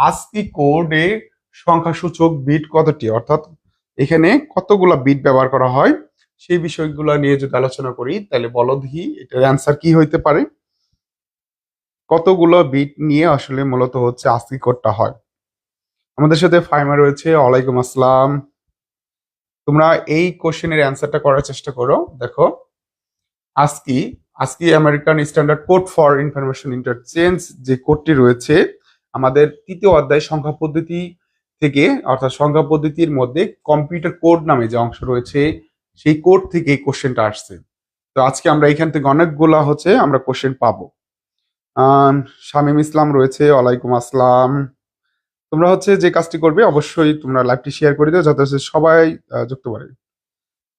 আজকি কোডে সংখ্যাসূচক বিট কতটি? অর্থাৎ এখানে কতগুলা বিট ব্যবহার করা হয়? সেই বিষয়গুলো নিয়ে যদি আলোচনা করি, তাহলে বলো দেখি এটার অ্যান্সার কি হইতে পারে? কতগুলো বিট নিয়ে আসলে মূলত হচ্ছে আজকি কোডটা হয়? আমাদের সাথে ফাইমা রয়েছে, ওয়ালাইকুম আসসালাম। তোমরা এই কোশ্চেনের অ্যান্সারটা করার চেষ্টা করো। দেখো ASCII ASCII American standard code for information interchange যে কোডটি রয়েছে আমাদের তৃতীয় অধ্যায় সংখ্যা পদ্ধতি থেকে, অর্থাৎ সংখ্যা পদ্ধতির মধ্যে কম্পিউটার কোড নামে যে অংশ রয়েছে, সেই কোড থেকে কোশ্চেনটা আসছে। তো আজকে আমরা এখান থেকে অনেকগুলা হচ্ছে আমরা কোশ্চেন পাবো। শামীম ইসলাম রয়েছে, ওয়ালাইকুম আসসালাম। তোমরা হচ্ছে যে কাজটি করবে অবশ্যই তোমরা লাইভটি শেয়ার করে দিও, যাতে সবাই যুক্ত পারে।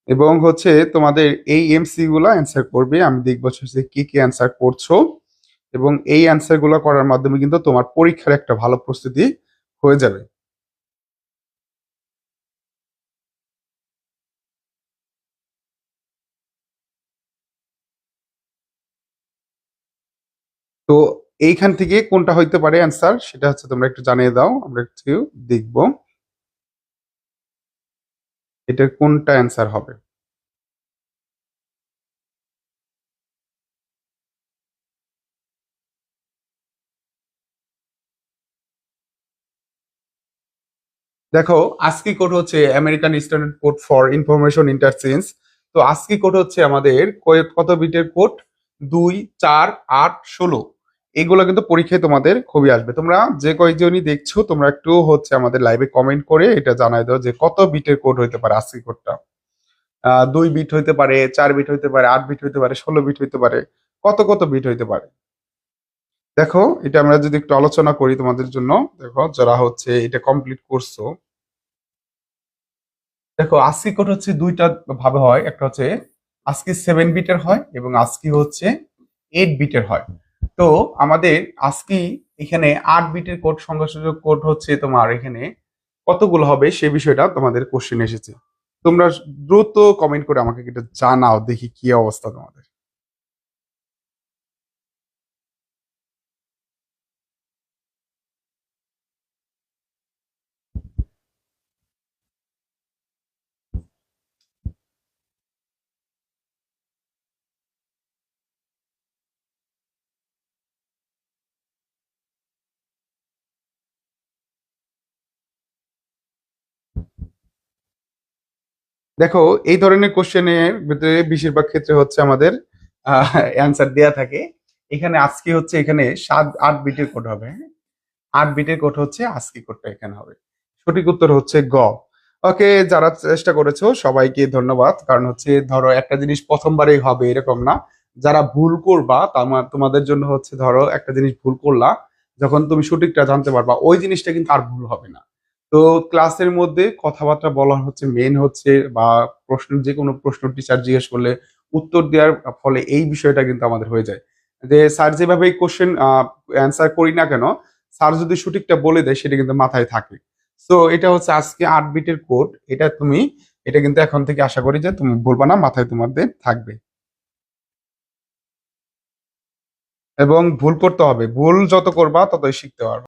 এবং হচ্ছে তোমাদের এই এমসি গুলা অ্যান্সার করবে, আমি দেখব হচ্ছে কি কি অ্যান্সার করছ। এবং এই অ্যান্সারগুলো করার মাধ্যমে কিন্তু তোমার পরীক্ষার একটা ভালো প্রস্তুতি হয়ে যাবে। তো এইখান থেকে কোনটা হইতে পারে অ্যান্সার সেটা হচ্ছে তোমরা একটু জানিয়ে দাও, আমরা একটু দেখব। এটার কোনটা অ্যান্সার হবে? দেখো আজকি কোড হচ্ছে American standard code for information interchange তো আজকি কোড হচ্ছে আমাদের কত বিটের কোড দুই, চার, আট, ষোলো। এগুলো কিন্তু পরীক্ষায় তোমাদের খুবই আসবে। তোমরা যে কয়েকজনই দেখছ, তোমরা একটু হচ্ছে আমাদের লাইভে কমেন্ট করে এটা জানাই দাও যে কত বিটের কোড হইতে পারে আজকি কোডটা দুই বিট হইতে পারে, চার বিট হইতে পারে, আট বিট হইতে পারে, ষোলো বিট হইতে পারে। কত কত বিট হইতে পারে? দেখো, এটা আমরা যদি একটু আলোচনা করি তোমাদের জন্য, দেখো, যারা হচ্ছে এটা কমপ্লিট করছ। দেখো আজকি কোড হচ্ছে দুইটা ভাবে হয়, একটা হচ্ছে আজকি সেভেন বিটের হয় এবং আজকি হচ্ছে এইট বিটের হয়। তো আমাদের আজকি এখানে আট বিটের কোড সংখ্যাসূচক কোড হচ্ছে তোমার এখানে কতগুলো হবে সে বিষয়টা তোমাদের কোশ্চেন এসেছে। তোমরা দ্রুত কমেন্ট করে আমাকে এটা জানাও, দেখি কি অবস্থা তোমাদের। দেখো, এই ধরনের কোশ্চেনের ভিতরে বেশিরভাগ ক্ষেত্রে হচ্ছে আমাদের অ্যান্সার দেয়া থাকে। এখানে আজকে হচ্ছে এখানে সাত, আট বিটের কোড হবে হ্যাঁ? আট বিটের কোড হচ্ছে আজকে কোডটা এখানে হবে। সঠিক উত্তর হচ্ছে গ। ওকে, যারা চেষ্টা করেছ, সবাইকে ধন্যবাদ। কারণ হচ্ছে, ধরো, একটা জিনিস প্রথমবারেই হবে এরকম না। যারা ভুল করবা তামা- তোমাদের জন্য হচ্ছে, ধরো, একটা জিনিস ভুল করলা, যখন তুমি সঠিকটা জানতে পারবা, ওই জিনিসটা কিন্তু আর ভুল হবে না। তো ক্লাসের মধ্যে কথাবার্তা বলা হচ্ছে মেন হচ্ছে বা প্রশ্ন যে কোনো প্রশ্ন টিচার জিজ্ঞেস করলে উত্তর দেওয়ার ফলে এই বিষয়টা কিন্তু আমাদের হয়ে যায়। যে স্যার যেভাবে কোশ্চেন অ্যান্সার করি না কেন স্যার যদি সঠিকটা বলে দেয় সেটা কিন্তু মাথায় থাকে। সো এটা হচ্ছে আজকে আট বিটের কোড এটা তুমি, এটা কিন্তু এখন থেকে আশা করি যে তুমি বলবা না, মাথায় তোমাদের থাকবে। এবং ভুল করতে হবে। ভুল যত করবা ততই শিখতে পারবে।